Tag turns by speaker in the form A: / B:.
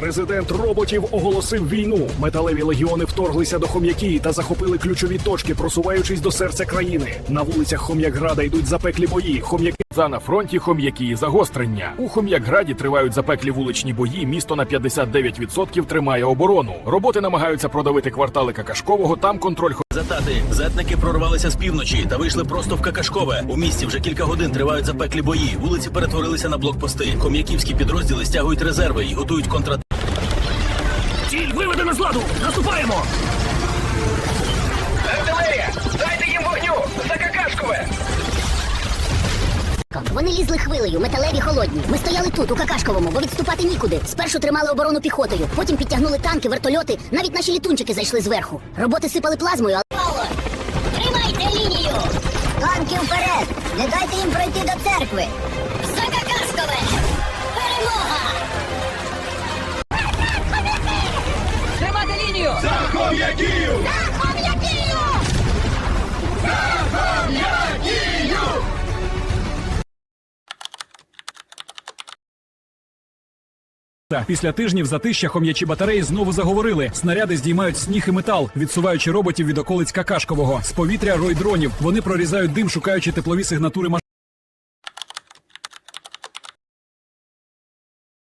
A: Президент роботів оголосив війну. Металеві легіони вторглися до Хом'які та захопили ключові точки, просуваючись до серця країни. На вулицях Хом'якграда йдуть запеклі бої. Хом'яки за на фронті Хом'які загострення. У Хом'якграді тривають запеклі вуличні бої. Місто на 59% тримає оборону. Роботи намагаються продавити квартали Какашкового. Там контроль
B: Затати зетники прорвалися з півночі та вийшли просто в Какашкове. У місті вже кілька годин тривають запеклі бої. Вулиці перетворилися на блокпости. Ком'яківські підрозділи стягують резерви і готують контра.
A: Ціль виведена з ладу. Наступаємо.
C: Артилерія!
D: Вони лізли хвилею, металеві холодні. Ми стояли тут, у Какашковому, бо відступати нікуди. Спершу тримали оборону піхотою, потім підтягнули танки, вертольоти. Навіть наші літунчики зайшли зверху. Роботи сипали плазмою, але... Павло, тримайте лінію! Танки вперед! Не дайте їм пройти до церкви! За Какашкове! Перемога!
E: Тримати лінію!
F: Та після тижнів затища хом'ячі батареї знову заговорили. Снаряди здіймають сніг і метал, відсуваючи роботів від околиць Какашкового. З повітря рой дронів. Вони прорізають дим, шукаючи теплові сигнатури машин.